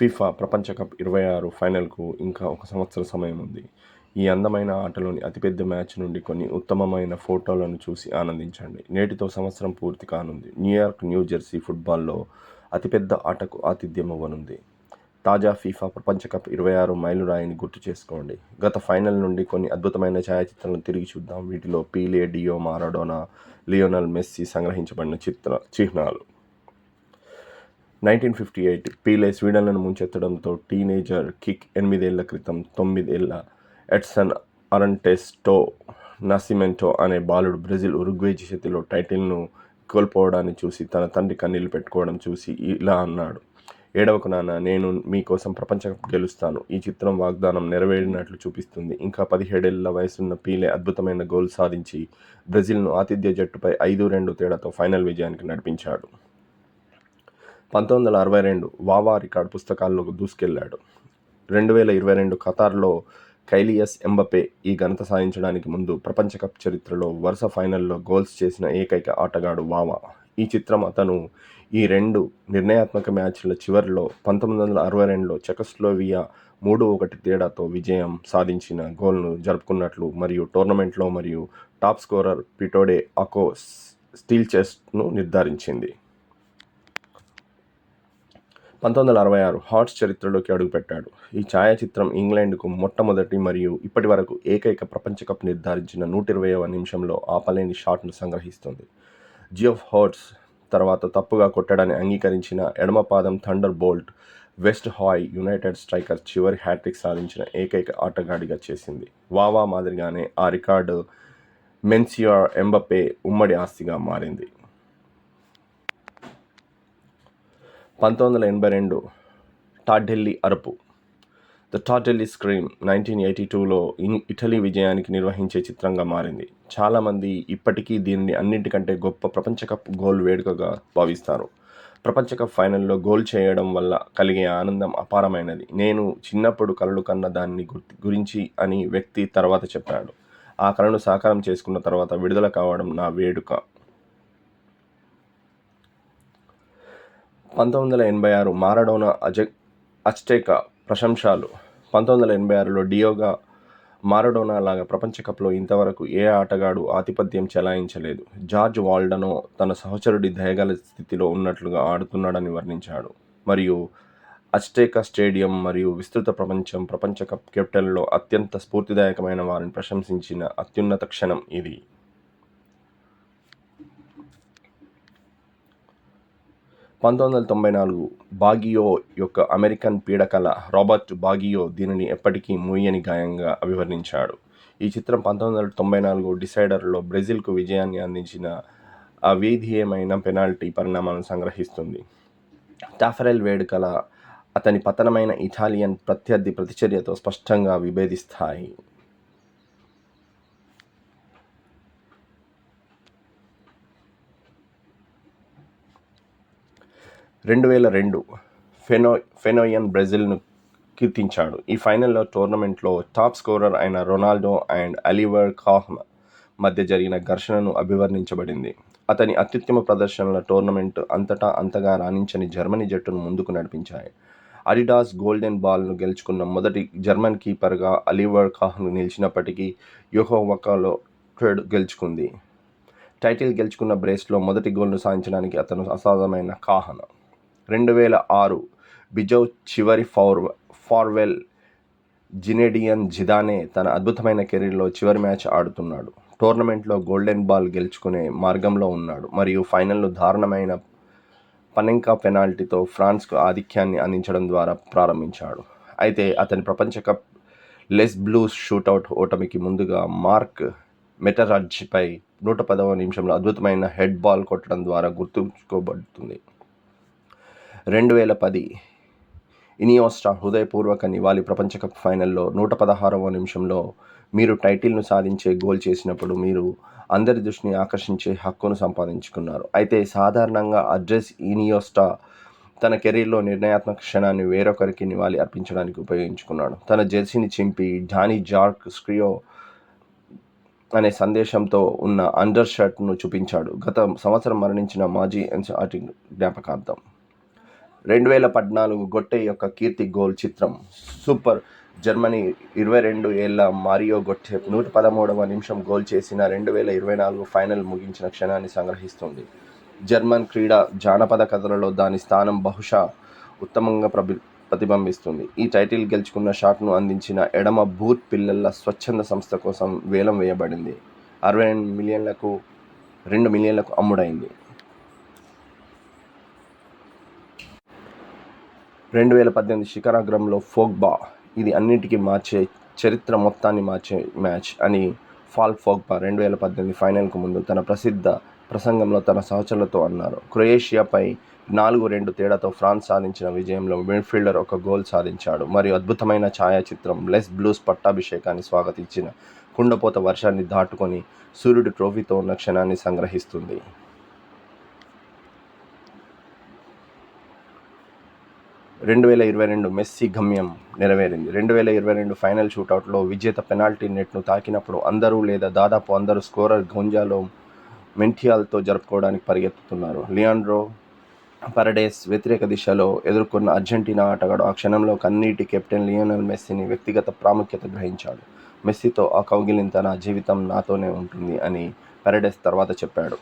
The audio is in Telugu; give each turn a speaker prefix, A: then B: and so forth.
A: ఫిఫా ప్రపంచ కప్ ఇరవై ఆరు ఫైనల్కు ఇంకా ఒక సంవత్సర సమయం ఉంది. ఈ అందమైన ఆటలోని అతిపెద్ద మ్యాచ్ నుండి కొన్ని ఉత్తమమైన ఫోటోలను చూసి ఆనందించండి. నేటితో సంవత్సరం పూర్తి కానుంది. న్యూయార్క్ న్యూ జెర్సీ ఫుట్బాల్లో అతిపెద్ద ఆటకు ఆతిథ్యం ఇవ్వనుంది తాజా ఫీఫా ప్రపంచ కప్ ఇరవై ఆరు మైలురాయిని గుర్తు చేసుకోండి. గత ఫైనల్ నుండి కొన్ని అద్భుతమైన ఛాయాచిత్రాలను తిరిగి చూద్దాం. వీటిలో Pele Diego Maradona Lionel Messi సంగ్రహించబడిన చిత్ర చిహ్నాలు. నైన్టీన్ ఫిఫ్టీ ఎయిట్ పీలే స్వీడన్లను ముంచెత్తడంతో టీనేజర్ కిక్ ఎనిమిదేళ్ళ క్రితం తొమ్మిదేళ్ళ ఎడ్సన్ అరంటెస్టో నసిమెంటో అనే బాలుడు బ్రెజిల్ ఉరుగ్వే చేతిలో టైటిల్ను కోల్పోవడాన్ని చూసి తన తండ్రి కన్నీళ్ళు పెట్టుకోవడం చూసి ఇలా అన్నాడు. ఏడవకు నాన్న నేను మీకోసం ప్రపంచ గెలుస్తాను. ఈ చిత్రం వాగ్దానం నెరవేరినట్లు చూపిస్తుంది. ఇంకా పదిహేడేళ్ళ వయసున్న పీలే అద్భుతమైన గోల్ సాధించి బ్రెజిల్ను ఆతిథ్య జట్టుపై ఐదు రెండు తేడాతో ఫైనల్ విజయానికి నడిపించాడు. పంతొమ్మిది వందల అరవై రెండు వావా రికార్డ్ పుస్తకాల్లోకి దూసుకెళ్ళాడు. రెండు వేల ఇరవై రెండు ఖతార్లో కైలియస్ ఎంబపే ఈ ఘనత సాధించడానికి ముందు ప్రపంచ కప్ చరిత్రలో వరుస ఫైనల్లో గోల్స్ చేసిన ఏకైక ఆటగాడు వావా. ఈ చిత్రం అతను ఈ రెండు నిర్ణయాత్మక మ్యాచ్ల చివరిలో పంతొమ్మిది వందల అరవై రెండులో చెకస్లోవియా మూడు ఒకటి తేడాతో విజయం సాధించిన గోల్ను జరుపుకున్నట్లు మరియు టోర్నమెంట్లో మరియు టాప్ స్కోరర్ పిటోడే అకో స్టీల్ చెస్ట్ను నిర్ధారించింది. పంతొమ్మిది వందల అరవై ఆరు హార్ట్స్ చరిత్రలోకి అడుగుపెట్టాడు. ఈ ఛాయాచిత్రం ఇంగ్లాండ్కు మొట్టమొదటి మరియు ఇప్పటి వరకు ఏకైక ప్రపంచ కప్ నిర్ధారించిన నూట ఇరవైవ నిమిషంలో ఆపలేని షాట్ను సంగ్రహిస్తుంది. జియోఫ్ హార్ట్స్ తర్వాత తప్పుగా కొట్టడాన్ని అంగీకరించిన ఎడమ పాదం thunder bolt West Ham United striker చివరి హ్యాట్రిక్ సాధించిన ఏకైక ఆటగాడిగా చేసింది. వావా మాదిరిగానే ఆ రికార్డు మెన్సియర్ ఎంబపే ఉమ్మడి ఆస్తిగా మారింది. పంతొమ్మిది వందల ఎనభై రెండు టాడ్డెల్లి అరుపు. The Tardelli scream nineteen eighty టూలో ఇటలీ విజయానికి నిర్వహించే చిత్రంగా మారింది. చాలామంది ఇప్పటికీ దీనిని అన్నింటికంటే గొప్ప ప్రపంచ కప్ గోల్ వేడుకగా భావిస్తారు. ప్రపంచ కప్ ఫైనల్లో గోల్ చేయడం వల్ల కలిగే ఆనందం అపారమైనది. నేను చిన్నప్పుడు కలలు కన్న దాన్ని గురించి అని వ్యక్తి తర్వాత చెప్పాడు. ఆ కళను సాకారం చేసుకున్న తర్వాత విడుదల కావడం నా వేడుక. పంతొమ్మిది వందల ఎనభై ఆరు మారడోనా అజ అస్టేకా ప్రశంసలు. పంతొమ్మిది వందల ఎనభై ఆరులో డియోగా మారడోనా లాగా ప్రపంచ కప్లో ఇంతవరకు ఏ ఆటగాడు ఆధిపత్యం చెలాయించలేదు. జార్జ్ వాల్డనో తన సహచరుడి దయగల స్థితిలో ఉన్నట్లుగా ఆడుతున్నాడని వర్ణించాడు. మరియు అస్టేకా స్టేడియం మరియు విస్తృత ప్రపంచం ప్రపంచ కప్ కెప్టెన్లో అత్యంత స్ఫూర్తిదాయకమైన వారిని ప్రశంసించిన అత్యున్నత క్షణం ఇది. పంతొమ్మిది వందల తొంభై నాలుగు బాగియో యొక్క అమెరికన్ పీడకల రాబర్ట్ బాగియో దీనిని ఎప్పటికీ మూయని గాయంగా అభివర్ణించాడు. ఈ చిత్రం పంతొమ్మిది వందల తొంభై నాలుగు డిసైడర్లో బ్రెజిల్కు విజయాన్ని అందించిన అవేధీయమైన పెనాల్టీ పరిణామాలను సంగ్రహిస్తుంది. టాఫరెల్ వేడుకల అతని పతనమైన ఇటాలియన్ ప్రత్యర్థి ప్రతిచర్యతో స్పష్టంగా విభేదిస్తాయి. రెండు వేల రెండు ఫెనో ఫెనోయన్ బ్రెజిల్ను కీర్తించాడు. ఈ ఫైనల్లో టోర్నమెంట్లో టాప్ స్కోరర్ అయిన రొనాల్డో అండ్ అలివర్ కాహ్ మధ్య జరిగిన ఘర్షణను అభివర్ణించబడింది. అతని అత్యుత్తమ ప్రదర్శనల టోర్నమెంట్ అంతటా అంతగా రాణించని జర్మనీ జట్టును ముందుకు నడిపించాయి. అడిడాస్ గోల్డెన్ బాల్ను గెలుచుకున్న మొదటి జర్మన్ కీపర్గా అలివర్ కాహ్ను నిలిచినప్పటికీ యుహోవకాలో ట్రెడ్ గెలుచుకుంది. టైటిల్ గెలుచుకున్న బ్రేస్లో మొదటి గోల్ను సాధించడానికి అతను అసాధమైన కాహన. రెండు వేల ఆరు బిజౌ చివరి ఫౌర్ ఫార్వెల్ జినేడియన్ జిదానే తన అద్భుతమైన కెరీర్లో చివరి మ్యాచ్ ఆడుతున్నాడు. టోర్నమెంట్లో గోల్డెన్ బాల్ గెలుచుకునే మార్గంలో ఉన్నాడు. మరియు ఫైనల్లో దారుణమైన పనెంకా పెనాల్టీతో ఫ్రాన్స్కు ఆధిక్యాన్ని అందించడం ద్వారా ప్రారంభించాడు. అయితే అతని ప్రపంచ కప్ లెస్ బ్లూస్ షూటౌట్ ఓటమికి ముందుగా మార్క్ మెటరాజ్పై నూట పదవ నిమిషంలో అద్భుతమైన హెడ్ బాల్ కొట్టడం ద్వారా గుర్తుంచుకోబడుతుంది. రెండు వేల పది ఇనియోస్టా హృదయపూర్వక నివాళి ప్రపంచ కప్ ఫైనల్లో నూట పదహారవ నిమిషంలో మీరు టైటిల్ను సాధించే గోల్ చేసినప్పుడు మీరు అందరి దృష్టిని ఆకర్షించే హక్కును సంపాదించుకున్నారు. అయితే సాధారణంగా అడ్రస్ ఇనియోస్టా తన కెరీర్లో నిర్ణయాత్మక క్షణాన్ని వేరొకరికి నివాళి అర్పించడానికి ఉపయోగించుకున్నాడు. తన జెర్సీని చింపి డానీ జార్క్ స్క్రియో అనే సందేశంతో ఉన్న అండర్ షర్ట్ను చూపించాడు. గత సంవత్సరం మరణించిన మాజీ ఎన్సీఆర్టీ జ్ఞాపకార్థం రెండు వేల పద్నాలుగు గొట్టె యొక్క కీర్తి గోల్ చిత్రం. సూపర్. జర్మనీ ఇరవై రెండు ఏళ్ళ మారియో గొట్టె నూట పదమూడవ నిమిషం గోల్ చేసిన రెండు వేల ఇరవై నాలుగు ఫైనల్ ముగించిన క్షణాన్ని సంగ్రహిస్తుంది. జర్మన్ క్రీడ జానపద కథలలో దాని స్థానం బహుశా ఉత్తమంగా ప్రబి ప్రతిబింబిస్తుంది. ఈ టైటిల్ గెలుచుకున్న షాట్ను అందించిన ఎడమ బూత్ పిల్లల స్వచ్ఛంద సంస్థ కోసం వేలం వేయబడింది. అరవై రెండు మిలియన్లకు రెండు మిలియన్లకు అమ్ముడైంది. రెండు వేల పద్దెనిమిది శిఖరాగ్రంలో ఫోగ్బా ఇది అన్నిటికీ మార్చే చరిత్ర మొత్తాన్ని మార్చే మ్యాచ్ అని ఫాల్ ఫోగ్బా రెండు వేల పద్దెనిమిది ఫైనల్కు ముందు తన ప్రసిద్ధ ప్రసంగంలో తన సహచరులతో అన్నారు. క్రొయేషియాపై నాలుగు రెండు తేడాతో ఫ్రాన్స్ సాధించిన విజయంలో మిడ్ఫీల్డర్ ఒక గోల్ సాధించాడు. మరియు అద్భుతమైన ఛాయాచిత్రం లెస్ బ్లూస్ పట్టాభిషేకాన్ని స్వాగతించిన కుండపోత వర్షాన్ని దాటుకొని సూర్యుడు ట్రోఫీతో ఉన్న క్షణాన్ని సంగ్రహిస్తుంది. రెండు వేల ఇరవై రెండు మెస్సీ గమ్యం నెరవేరింది. రెండు వేల ఇరవై రెండు ఫైనల్ షూటౌట్లో విజేత పెనాల్టీ నెట్ను తాకినప్పుడు అందరూ లేదా దాదాపు అందరూ స్కోరర్ గొంజాలో మెంటియాల్తో జరుపుకోవడానికి పరిగెత్తుతున్నారు. లియాండ్రో పరడేస్ వ్యతిరేక దిశలో ఎదుర్కొన్న అర్జెంటీనా ఆటగాడు ఆ క్షణంలో కన్నీటి కెప్టెన్ లియోనల్ మెస్సీని వ్యక్తిగత ప్రాముఖ్యత గ్రహించాడు. మెస్సీతో ఆ కౌగిలింత నా జీవితం నాతోనే ఉంటుంది అని పెరడేస్ తర్వాత చెప్పాడు.